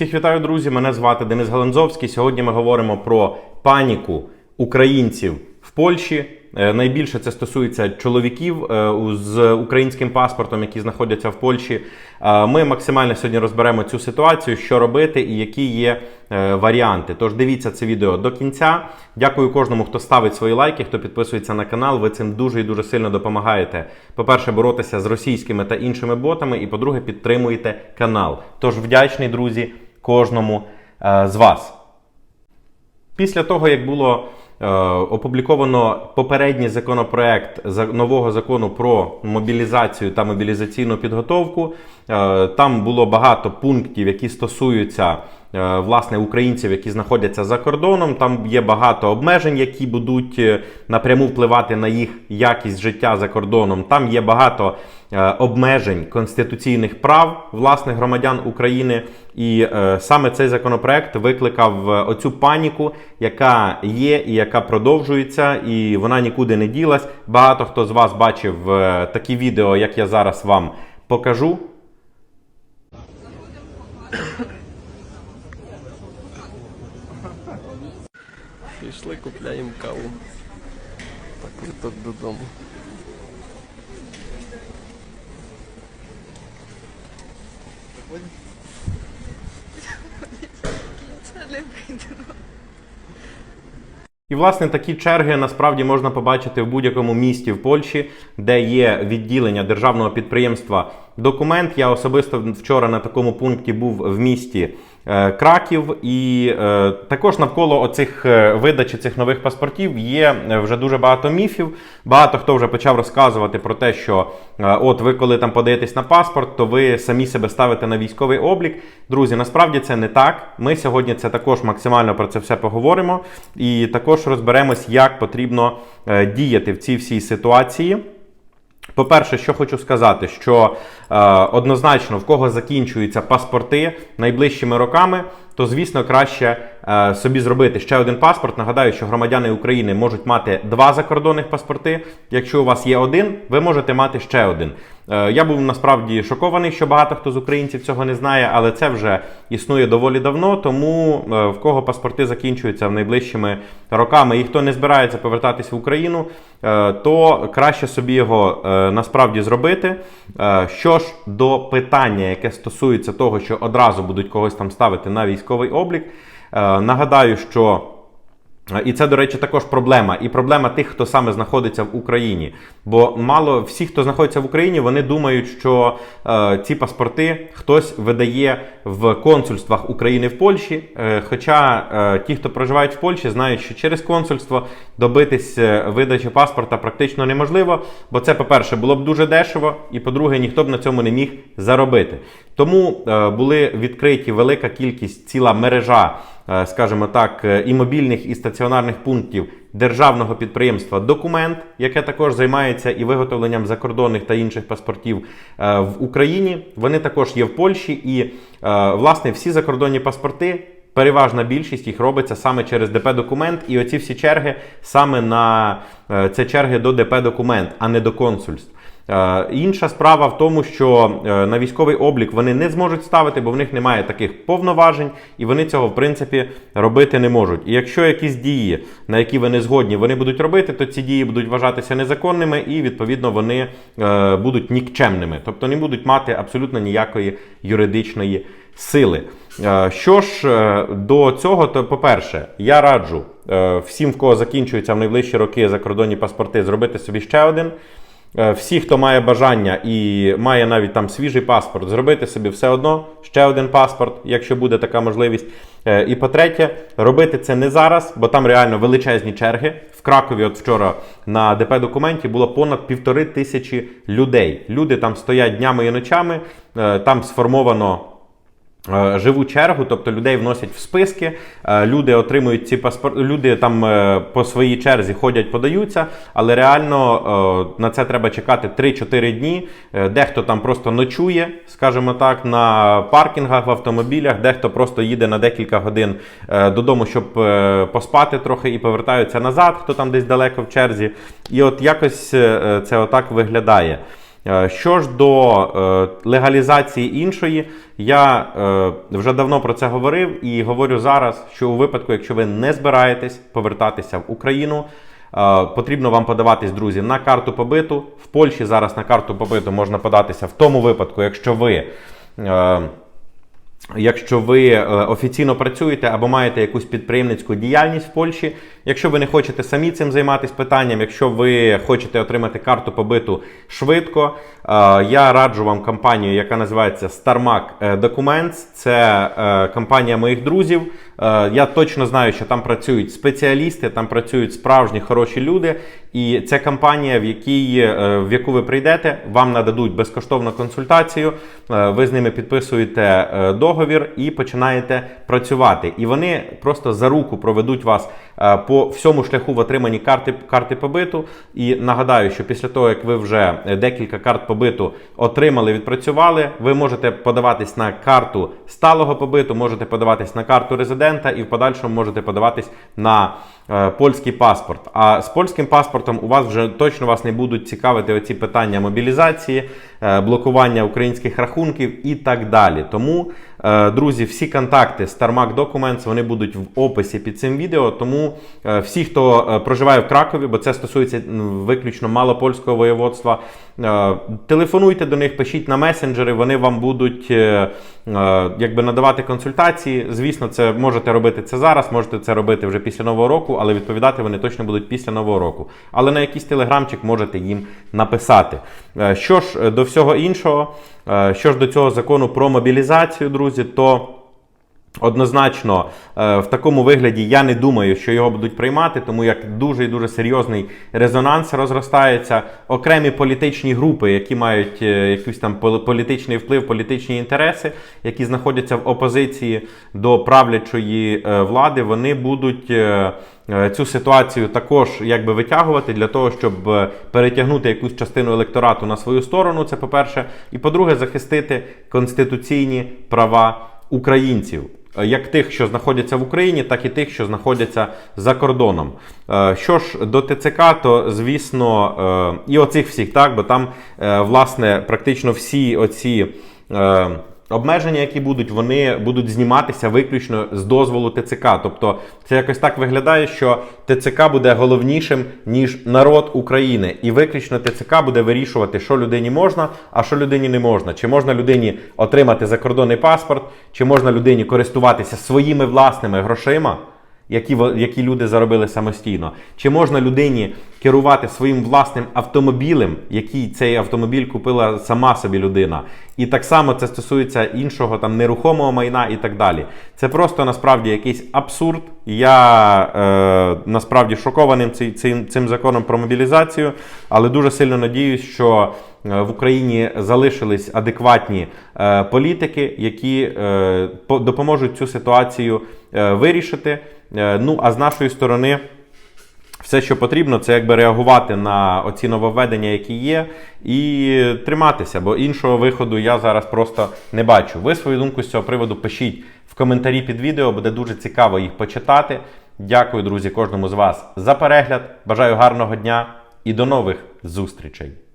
Всіх вітаю, друзі! Мене звати Денис Галанзовський. Сьогодні ми говоримо про паніку українців в Польщі. Е, Найбільше це стосується чоловіків е, з українським паспортом, які знаходяться в Польщі. Е, Ми максимально сьогодні розберемо цю ситуацію, що робити і які є варіанти. Тож дивіться це відео до кінця. Дякую кожному, хто ставить свої лайки, хто підписується на канал. Ви цим дуже і дуже сильно допомагаєте. По-перше, боротися з російськими та іншими ботами, і по-друге, підтримуєте канал. Тож вдячний, друзі, кожному е, з вас. Після того, як було е, опубліковано попередній законопроект за- нового закону про мобілізацію та мобілізаційну підготовку, е, там було багато пунктів, які стосуються власне українців, які знаходяться за кордоном. Там є багато обмежень, які будуть е, напряму впливати на їх якість життя за кордоном. Там є багато е, обмежень конституційних прав власних громадян України. І е, саме цей законопроект викликав е, оцю паніку, яка є і яка продовжується, і вона нікуди не ділась. Багато хто з вас бачив е, такі відео, як я зараз вам покажу. Пішли, купляємо каву. Так, квиток додому. І власне такі черги насправді можна побачити в будь-якому місті в Польщі, де є відділення державного підприємства Документ. Я особисто вчора на такому пункті був в місті Краків, і е, також навколо оцих е, видачі цих нових паспортів є е, вже дуже багато міфів. Багато хто вже почав розказувати про те, що е, от ви коли там подаєтесь на паспорт, то ви самі себе ставите на військовий облік. Друзі, насправді це не так. Ми сьогодні це також максимально про це все поговоримо, і також розберемось, як потрібно е, діяти в цій всій ситуації. По-перше, що хочу сказати, що е, однозначно в кого закінчуються паспорти найближчими роками, то звісно краще собі зробити ще один паспорт. Нагадаю, що громадяни України можуть мати два закордонних паспорти. Якщо у вас є один, ви можете мати ще один. Е, я був насправді шокований, що багато хто з українців цього не знає, але це вже існує доволі давно. Тому е, в кого паспорти закінчуються в найближчими роками, і хто не збирається повертатись в Україну, е, то краще собі його е, насправді зробити. Е, Що ж до питання, яке стосується того, що одразу будуть когось там ставити на військовий облік, е, нагадаю, що. Е, І це, до речі, також проблема. І проблема тих, хто саме знаходиться в Україні. Бо мало всі, хто знаходиться в Україні, вони думають, що е, ці паспорти хтось видає в консульствах України в Польщі. Е, хоча е, ті, хто проживають в Польщі, знають, що через консульство добитись е, видачі паспорта практично неможливо. Бо це, по-перше, було б дуже дешево, і по-друге, ніхто б на цьому не міг заробити. Тому е, були відкриті велика кількість, ціла мережа е, скажімо так, е, і мобільних, і стаціонарних пунктів державного підприємства Документ, яке також займається і виготовленням закордонних та інших паспортів е, в Україні. Вони також є в Польщі, і е, власне всі закордонні паспорти. Переважна більшість їх робиться саме через ДП документ, і оці всі черги саме на е, це черги до ДП документ, а не до консульств. Е, Інша справа в тому, що е, на військовий облік вони не зможуть ставити, бо в них немає таких повноважень, і вони цього в принципі робити не можуть. І якщо якісь дії, на які ви не згодні, вони будуть робити, то ці дії будуть вважатися незаконними, і відповідно вони е, будуть нікчемними, тобто не будуть мати абсолютно ніякої юридичної сили. Що ж до цього, то по-перше, я раджу всім, в кого закінчуються в найближчі роки закордонні паспорти, зробити собі ще один. Е, Всі, хто має бажання і має навіть там свіжий паспорт, зробити собі все одно ще один паспорт, якщо буде така можливість. Е, І по-третє, робити це не зараз, бо там реально величезні черги. В Кракові, от вчора на ДП документі було понад півтори тисячі людей. Люди там стоять днями і ночами, е, там сформовано. Е, Живу чергу, тобто людей вносять в списки, е, люди отримують ці паспорти, люди там е, по своїй черзі ходять, подаються, але реально на це треба чекати 3-4 дні. Дехто там просто ночує, скажімо так, на паркінгах в автомобілях, дехто просто їде на декілька годин додому, щоб поспати трохи і повертаються назад, хто там десь далеко в черзі. І от якось це отак виглядає. Е, Що ж до е, легалізації іншої, я е, вже давно про це говорив і говорю зараз, що у випадку, якщо ви не збираєтесь повертатися в Україну, потрібно вам подаватись, друзі, на карту побиту. В Польщі зараз на карту побиту можна податися в тому випадку, якщо ви. Е, Якщо ви е, офіційно працюєте або маєте якусь підприємницьку діяльність в Польщі, якщо ви не хочете самі цим займатися питанням, якщо ви хочете отримати карту побиту швидко, е, я раджу вам компанію, яка називається StarMac Documents. Це е, компанія моїх друзів. Е, Я точно знаю, що там працюють спеціалісти, там працюють справжні хороші люди. І це компанія, в якій е, в яку ви прийдете, вам нададуть безкоштовну консультацію. е, Ви з ними підписуєте договір і починаєте працювати. І вони просто за руку проведуть вас по всьому шляху в отриманні карти, карти побиту. І нагадаю, що після того, як ви вже декілька карт побиту отримали, відпрацювали, ви можете подаватись на карту сталого побиту, можете подаватись на карту резидента і в подальшому можете подаватись на е, польський паспорт. А з польським паспортом у вас вже точно вас не будуть цікавити оці питання мобілізації, е, блокування українських рахунків і так далі. Тому, друзі, всі контакти StarMac Documents вони будуть в описі під цим відео. Тому е, всі, хто е, проживає в Кракові, бо це стосується виключно малопольського воєводства, е, телефонуйте до них, пишіть на месенджери, вони вам будуть е, е, якби надавати консультації. Звісно, це можете робити це зараз, можете це робити вже після нового року, але відповідати вони точно будуть після нового року. Але на якийсь телеграмчик можете їм написати. Е, Що ж е, до всього іншого, е, що ж до цього закону про мобілізацію, друзі, то. Однозначно, е, в такому вигляді я не думаю, що його будуть приймати, тому як дуже і дуже серйозний резонанс розростається. Окремі політичні групи, які мають е, якийсь там пол- політичний вплив, політичні інтереси, які знаходяться в опозиції до правлячої е, влади, вони будуть. Цю ситуацію також якби витягувати для того, щоб перетягнути якусь частину електорату на свою сторону. Це по-перше, і по-друге, захистити конституційні права українців. Е, Як тих, що знаходяться в Україні, так і тих, що знаходяться за кордоном. Е, Що ж до ТЦК, то звісно, е, і оцих всіх, так, бо там, власне, практично всі оці. Обмеження, які будуть, вони будуть зніматися виключно з дозволу ТЦК. Тобто це якось так виглядає, що ТЦК буде головнішим ніж народ України, і виключно ТЦК буде вирішувати, що людині можна, а що людині не можна. Чи можна людині отримати закордонний паспорт, чи можна людині користуватися своїми власними грошима які, які люди заробили самостійно. Чи можна людині керувати своїм власним автомобілем, який цей автомобіль купила сама собі людина? І так само це стосується іншого там нерухомого майна і так далі. Це просто насправді якийсь абсурд. Я е, насправді шокованим цей- цим, цим законом про мобілізацію, але дуже сильно надіюсь, що е, в Україні залишились адекватні е, політики, які е, по- допоможуть цю ситуацію е, вирішити. Е, ну а з нашої сторони. Все, що потрібно, це якби реагувати на оці нововведення, які є, і триматися, бо іншого виходу я зараз просто не бачу. Ви свою думку з цього приводу пишіть в коментарі під відео, буде дуже цікаво їх почитати. Дякую, друзі, кожному з вас за перегляд. Бажаю гарного дня і до нових зустрічей!